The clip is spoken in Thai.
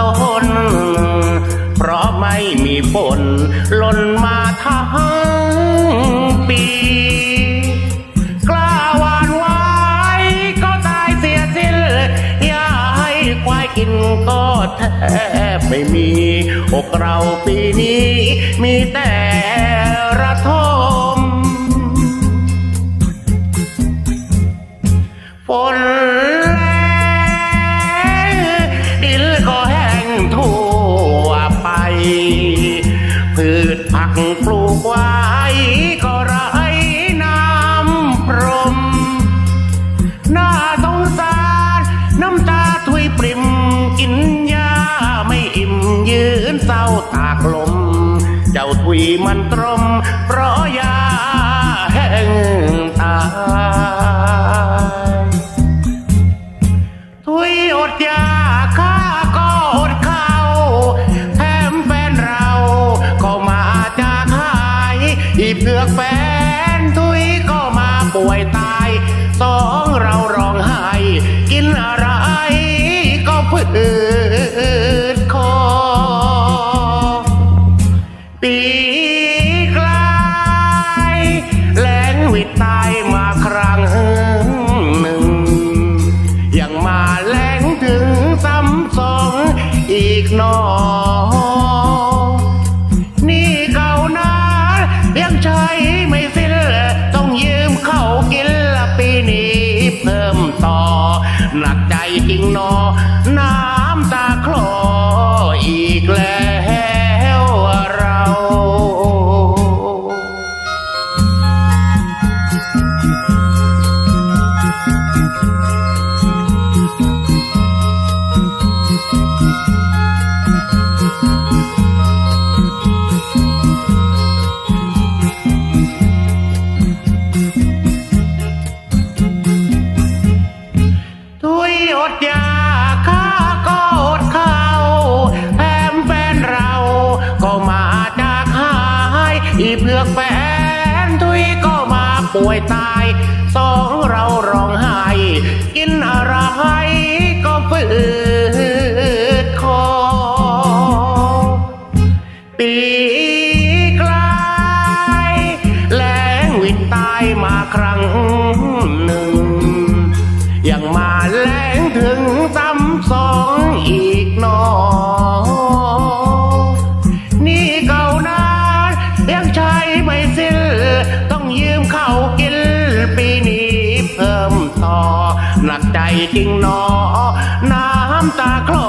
ต้น เพราะไม่มีฝนล่นมาทั้งปีกล้าวานไว้ก็ตายเสียสิ้นอย่าให้ควายกินก็แทบไม่มีอกเราปีนี้มีแต่ระท พืชผักปลูกไว้ก็ไรน้ำพรมน่าสงสารน้ำตาถุยปริมกินยาไม่อิ่มยืนเศร้าตากลม เจ้าถุยมันตรม เพราะยาแห้งตา เสือกแฟนทุยก็มาป่วยตายสองเราร้องไห้กินอะไรก็พืดคอปี หนักใจจริงนอ น้ำตาคลออีกแล้วเรา อีเพือกแฟนทุยก็มาป่วยตาย สองเราร้องไห้กินอะไรก็ฝืด สิ้น ต้องยืมเข้ากินปีนี้เพิ่มต่อ หนักใจจริงหนอ น้ำตาคลอ